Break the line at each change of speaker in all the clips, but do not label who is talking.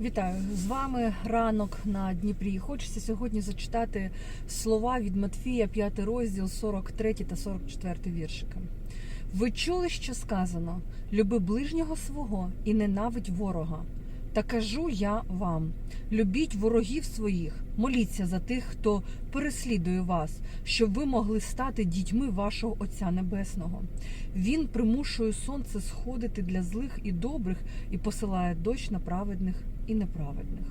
Вітаю з вами ранок на Дніпрі. Хочеться сьогодні зачитати слова від Матфія, 5 розділ, 43 та 44 віршики. Ви чули, що сказано: люби ближнього свого і ненавидь ворога. Та кажу я вам: любіть ворогів своїх, моліться за тих, хто переслідує вас, щоб ви могли стати дітьми вашого Отця Небесного. Він примушує сонце сходити для злих і добрих і посилає дощ на праведних і неправедних.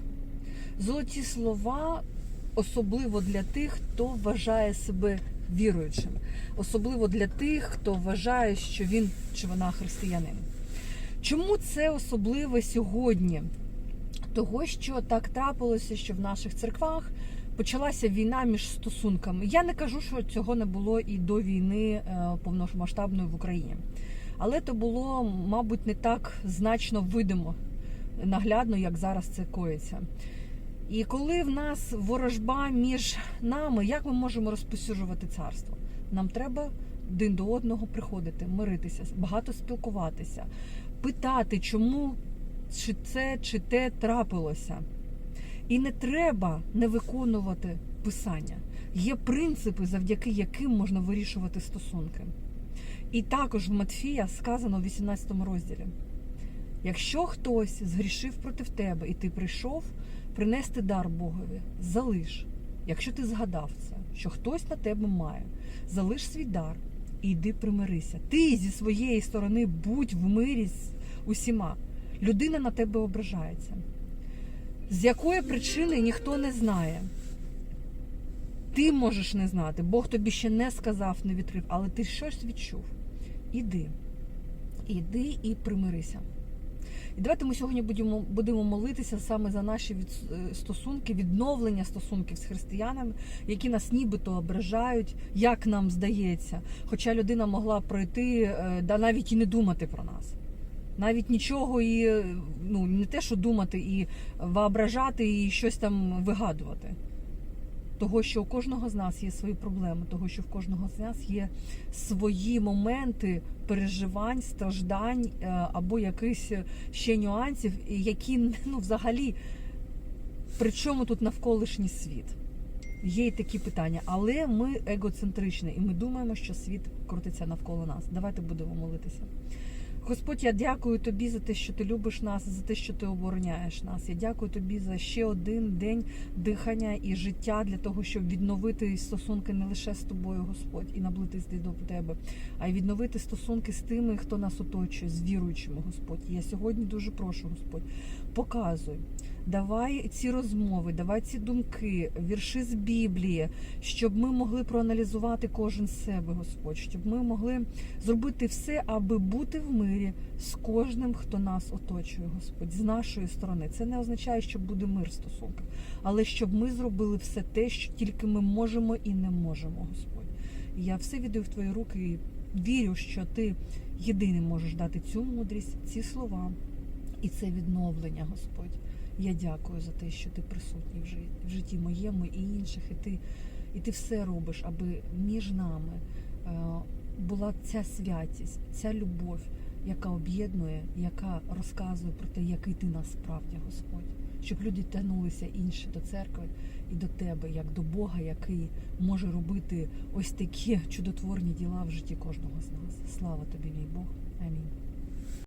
Золоті слова, особливо для тих, хто вважає себе віруючим, особливо для тих, хто вважає, що він чи вона християнин. Чому це особливе сьогодні? Того, що так трапилося, що в наших церквах почалася війна між стосунками. Я не кажу, що цього не було і до війни е, повномасштабної в Україні, але то було, мабуть, не так значно видимо, наглядно, як зараз це коїться. І коли в нас ворожба між нами, як ми можемо розпосюджувати царство? Нам треба один до одного приходити, миритися, багато спілкуватися, питати, чому чи це чи те трапилося. І не треба не виконувати писання. Є принципи, завдяки яким можна вирішувати стосунки. І також в Матфія сказано в 18 розділі: якщо хтось згрішив проти тебе, і ти прийшов принести дар Богові, залиш, якщо ти згадав це, що хтось на тебе має, залиш свій дар і йди примирися. Ти зі своєї сторони будь в мирі усіма. Людина на тебе ображається. З якої причини ніхто не знає. Ти можеш не знати, Бог тобі ще не сказав, не відкрив, але ти щось відчув. Іди. Іди і примирися. І давайте ми сьогодні будемо будемо молитися саме за наші від, е, стосунки, відновлення стосунків з християнами, які нас нібито ображають, як нам здається. Хоча людина могла пройти, е, да навіть і не думати про нас. Навіть нічого і ну не те, що думати, і воображати, і щось там вигадувати. Того, що у кожного з нас є свої проблеми, того, що в кожного з нас є свої моменти переживань, страждань е, або якихось ще нюансів, які ну, взагалі, при чому тут навколишній світ? Є й такі питання, але ми егоцентричні, і ми думаємо, що світ крутиться навколо нас. Давайте будемо молитися. Господь, я дякую тобі за те, що ти любиш нас, за те, що ти обороняєш нас. Я дякую тобі за ще один день дихання і життя для того, щоб відновити стосунки не лише з тобою, Господь, і наблитись до тебе, а й відновити стосунки з тими, хто нас оточує, з віруючими, Господь. Я сьогодні дуже прошу, Господь, показуй. Давай ці розмови, давай ці думки, вірші з Біблії, щоб ми могли проаналізувати кожен себе, Господь, щоб ми могли зробити все, аби бути в мирі з кожним, хто нас оточує, Господь, з нашої сторони. Це не означає, що буде мир в але щоб ми зробили все те, що тільки ми можемо і не можемо, Господь. Я все віддаю в твої руки і вірю, що ти єдиний можеш дати цю мудрість, ці слова і це відновлення, Господь. Я дякую за те, що ти присутній в житті, в житті моєму і інших, і ти, і ти все робиш, аби між нами е, була ця святість, ця любов, яка об'єднує, яка розказує про те, який ти насправді Господь, щоб люди тягнулися інші до церкви і до тебе, як до Бога, який може робити ось такі чудотворні діла в житті кожного з нас. Слава тобі, мій Бог. Амінь.